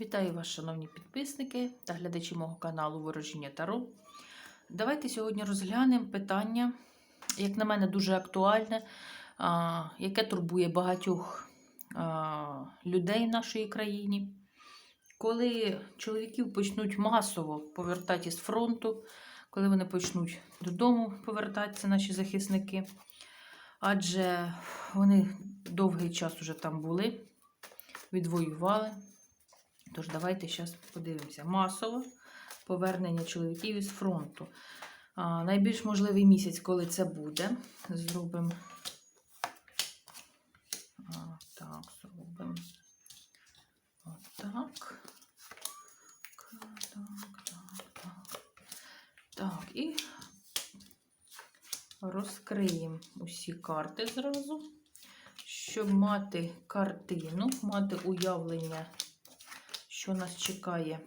Вітаю вас, шановні підписники та глядачі мого каналу Ворожіння Таро. Давайте сьогодні розглянемо питання, як на мене, дуже актуальне, яке турбує багатьох людей в нашій країні. Коли чоловіків почнуть масово повертати з фронту, коли вони почнуть додому повертатися, наші захисники, адже вони довгий час уже там були, відвоювали. Тож давайте зараз подивимося. Масово повернення чоловіків із фронту. А, найбільш можливий місяць, коли це буде. Зробимо. Так, зробимо. Отак. Так, так, так. Так, і розкриємо усі карти зразу, щоб мати картину, мати уявлення що нас чекає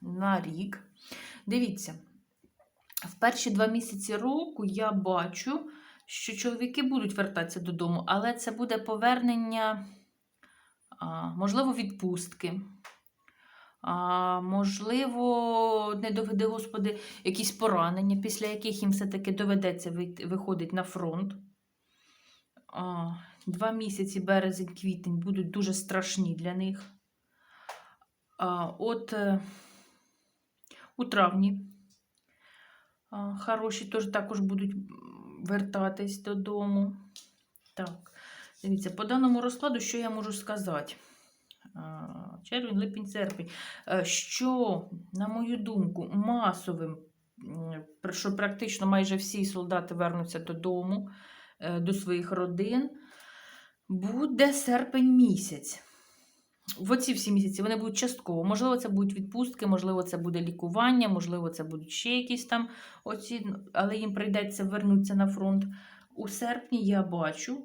на рік. Дивіться, в перші два місяці року я бачу, що чоловіки будуть вертатися додому, але це буде повернення, можливо, відпустки. А, можливо, не доведе, Господи, якісь поранення, після яких їм все-таки доведеться виходити на фронт. А, Два місяці, березень, квітень, будуть дуже страшні для них. От е, у травні хороші теж також будуть вертатись додому. Так, дивіться, по даному розкладу, що я можу сказати? Червень, липень, серпень. Е, що, на мою думку, масовим, що практично майже всі солдати вернуться додому, е, до своїх родин, буде серпень місяць в оці всі місяці вони будуть частково. Можливо, це будуть відпустки, можливо, це буде лікування, можливо, це будуть ще якісь там оці, але їм прийдеться вернутися на фронт. У серпні я бачу.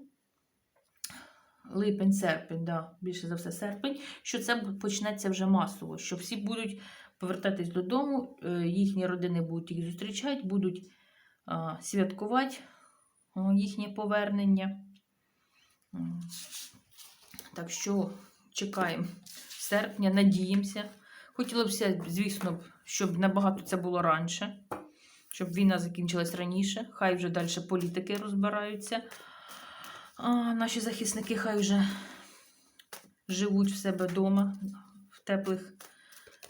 Липень, серпень, да, більше за все серпень, що це почнеться вже масово, що всі будуть повертатись додому, е, їхні родини будуть їх зустрічати, будуть святкувати їхнє повернення. Так що чекаємо серпня, надіємося. Хотілося б, звісно, щоб набагато це було раніше, щоб війна закінчилась раніше. Хай вже далі політики розбираються. А Наші захисники хай вже живуть в себе вдома, в теплих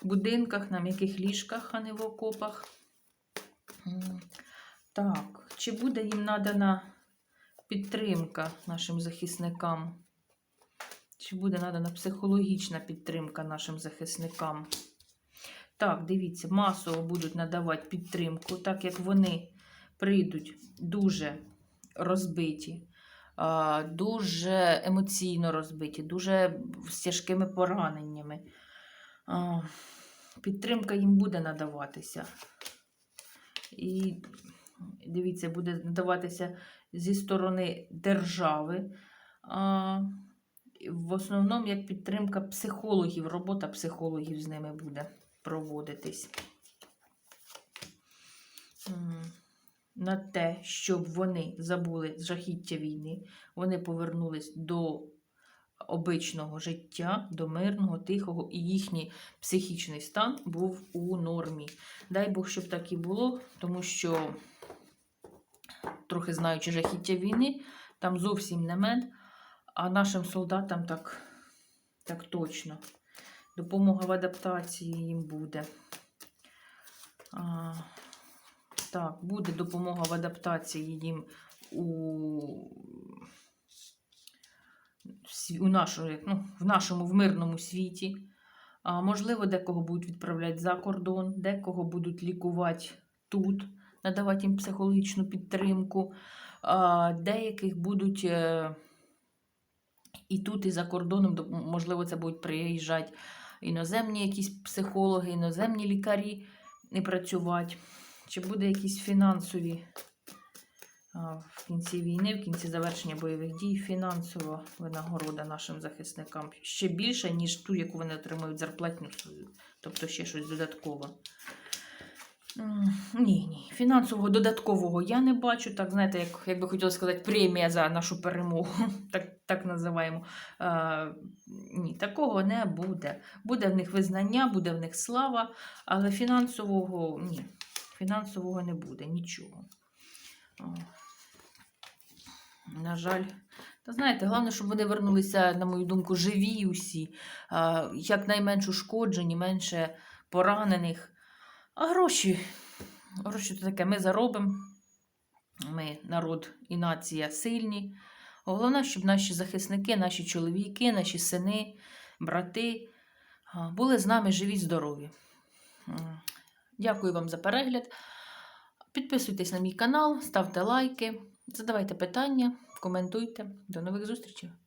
будинках, на м'яких ліжках, а не в окопах. Так, чи буде їм надана підтримка нашим захисникам? Чи буде надана психологічна підтримка нашим захисникам? Так, дивіться, масово будуть надавати підтримку, так як вони прийдуть дуже розбиті, дуже емоційно розбиті, дуже з тяжкими пораненнями. Підтримка їм буде надаватися. І дивіться, буде надаватися зі сторони держави в основному як підтримка психологів, робота психологів з ними буде проводитись. На те, щоб вони забули жахіття війни, вони повернулись до обичного життя, до мирного, тихого, і їхній психічний стан був у нормі. Дай Бог, щоб так і було, тому що, трохи знаючи жахіття війни, там зовсім не мед. А нашим солдатам так, так точно. Допомога в адаптації їм буде. А, Так, буде допомога в адаптації їм у у нашому, ну, в нашому в мирному світі. А, Можливо, декого будуть відправляти за кордон, декого будуть лікувати тут, надавати їм психологічну підтримку, а, деяких будуть. І тут, і за кордоном, можливо, це будуть приїжджати іноземні якісь психологи, іноземні лікарі і працювати. Чи буде якісь фінансові в кінці війни, в кінці завершення бойових дій, фінансова винагорода нашим захисникам ще більше, ніж ту, яку вони отримують зарплатню тобто ще щось додаткове. Ні, ні. Фінансового додаткового я не бачу. Так, знаєте, як, як би хотіла сказати, премія за нашу перемогу. Так, так називаємо. А, ні, такого не буде. Буде в них визнання, буде в них слава, але фінансового ні. Фінансового не буде, нічого. На жаль. Та знаєте, головне, щоб вони вернулися, на мою думку, живі усі, а, якнайменш ушкоджені, менше поранених. А гроші, гроші то таке, ми заробимо. Ми народ і нація сильні. Головне, щоб наші захисники, наші чоловіки, наші сини, брати були з нами живі, здорові. Дякую вам за перегляд. Підписуйтесь на мій канал, ставте лайки, задавайте питання, коментуйте. До нових зустрічей!